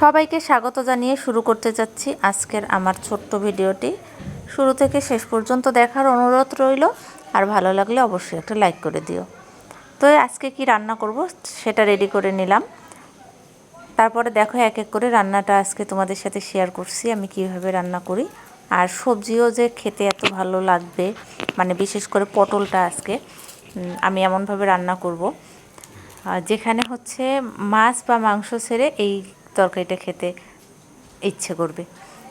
সবাইকে স্বাগত জানিয়ে শুরু করতে যাচ্ছি আজকের আমার ছোট্ট ভিডিওটি। শুরু থেকে শেষ পর্যন্ত দেখার অনুরোধ রইল, আর ভালো লাগলে অবশ্যই একটা লাইক করে দিও। তো আজকে কি রান্না করব সেটা রেডি করে নিলাম। তারপরে দেখো এক এক করে রান্নাটা আজকে তোমাদের সাথে শেয়ার করছি, আমি কীভাবে রান্না করি। আর সবজিও যে খেতে এত ভালো লাগবে মানে বিশেষ করে পটলটা আজকে আমি এমনভাবে রান্না করব। যেখানে হচ্ছে মাছ বা মাংস ছেড়ে এই তরকারিটা খেতে ইচ্ছে করবে।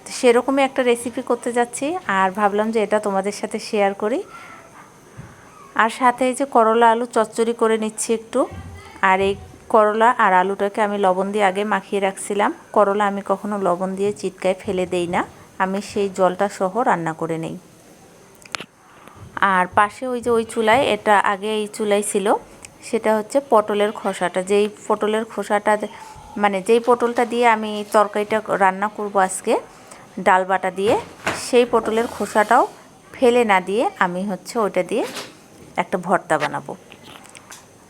তো সেরকমই একটা রেসিপি করতে যাচ্ছি আর ভাবলাম যে এটা তোমাদের সাথে শেয়ার করি। আর সাথে এই যে করলা আলু চচ্চড়ি করে নিচ্ছি একটু। আর এই করলা আর আলুটাকে আমি লবণ দিয়ে আগে মাখিয়ে রাখছিলাম। করলা আমি কখনো লবণ দিয়ে চিটকায় ফেলে দেই না। আমি সেই জলটা সহ রান্না করে নেই। আর পাশে ওই যে ওই চুলায়, এটা আগে এই চুলাই ছিল, সেটা হচ্ছে পটলের খোসাটা। যেই পটলের খোসাটা মানে যেই পটলটা দিয়ে আমি তরকারিটা রান্না করব আজকে, ডাল বাটা দিয়ে, সেই পটলের খোসাটাও ফেলে না দিয়ে আমি হচ্ছে ওইটা দিয়ে একটা ভর্তা বানাবো।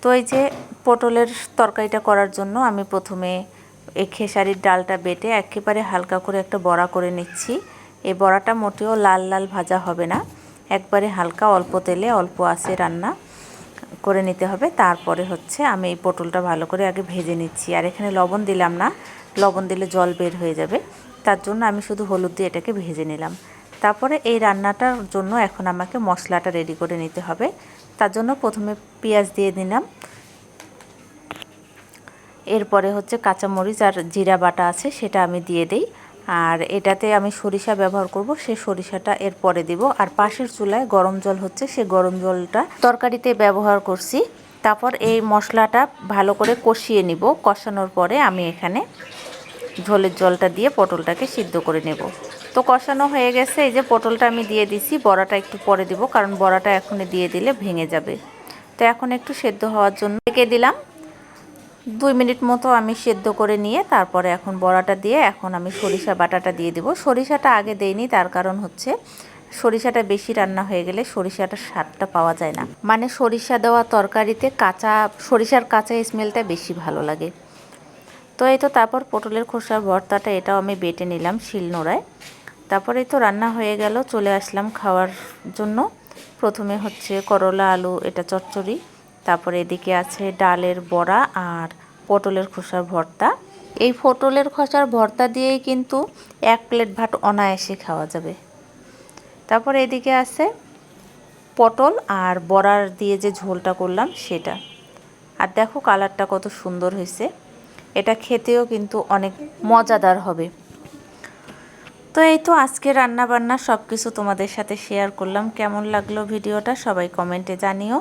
তো এই যে পটলের তরকারিটা করার জন্য আমি প্রথমে এই খেসারির ডালটা বেটে একেবারে হালকা করে একটা বড়া করে নিচ্ছি। এই বড়াটা মোটেও লাল লাল ভাজা হবে না, একবারে হালকা অল্প তেলে অল্প আছে রান্না। করে নিতে হবে। তারপরে হচ্ছে আমি এই পটলটা ভালো করে আগে ভেজে নিচ্ছি। আর এখানে লবণ দিলাম না, লবণ দিলে জল বের হয়ে যাবে। তার জন্য আমি শুধু হলুদ দিয়ে এটাকে ভেজে নিলাম। তারপরে এই রান্নাটার জন্য এখন আমাকে মশলাটা রেডি করে নিতে হবে। তার জন্য প্রথমে পেঁয়াজ দিয়ে দিলাম। এরপরে হচ্ছে কাঁচামরিচ আর জিরা বাটা আছে, সেটা আমি দিয়ে দিই। আর এটাতে আমি সরিষা ব্যবহার করব, সে সরিষাটা এর পরে দিব। আর পাশের চুলায় গরম জল হচ্ছে, সে গরম জলটা তরকারিতে ব্যবহার করছি। তারপর এই মশলাটা ভালো করে কষিয়ে নিব। কষানোর পরে আমি এখানে ঝোলের জলটা দিয়ে পটলটাকে সিদ্ধ করে নেব। তো কষানো হয়ে গেছে, এই যে পটলটা আমি দিয়ে দিছি, বড়াটা একটু পরে দিব, কারণ বড়াটা এখনই দিয়ে দিলে ভেঙে যাবে। তো এখন একটু সেদ্ধ হওয়ার জন্য রেখে দিলাম। দুই মিনিট মতো আমি সেদ্ধ করে নিয়ে তারপরে এখন বড়াটা দিয়ে এখন আমি সরিষা বাটাটা দিয়ে দেবো। সরিষাটা আগে দেইনি, তার কারণ হচ্ছে সরিষাটা বেশি রান্না হয়ে গেলে সরিষাটার স্বাদটা পাওয়া যায় না। মানে সরিষা দেওয়া তরকারিতে কাঁচা, সরিষার কাঁচা স্মেলটা বেশি ভালো লাগে। তো এই তো তারপর পটলের খোসার ভর্তাটা এটাও আমি বেটে নিলাম শিলনোড়ায়। তারপরে তো রান্না হয়ে গেল, চলে আসলাম খাওয়ার জন্য। প্রথমে হচ্ছে করলা, আলু, এটা চচ্চড়ি। তারপরে এদিকে আছে ডালের বড়া আর পটলের খোসার ভর্তা। এই পটলের খোসার ভর্তা দিয়েই কিন্তু এক প্লেট ভাত অনায়াসে খাওয়া যাবে। তারপরে এদিকে আছে পটল আর বড়ার দিয়ে যে ঝোলটা করলাম সেটা। আর দেখো কালারটা কত সুন্দর হয়েছে। এটা খেতেও কিন্তু অনেক মজাদার হবে। তো এই তো আজকে রান্না বান্না সব কিছু তোমাদের সাথে শেয়ার করলাম। কেমন লাগল ভিডিওটা সবাই কমেন্টে জানিও।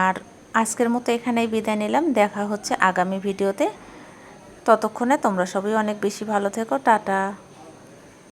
আর আজকের মতো এখানেই বিদায় নিলাম। দেখা হচ্ছে আগামী ভিডিওতে। ততক্ষণে তোমরা সবই অনেক বেশি ভালো থেকো। টাটা।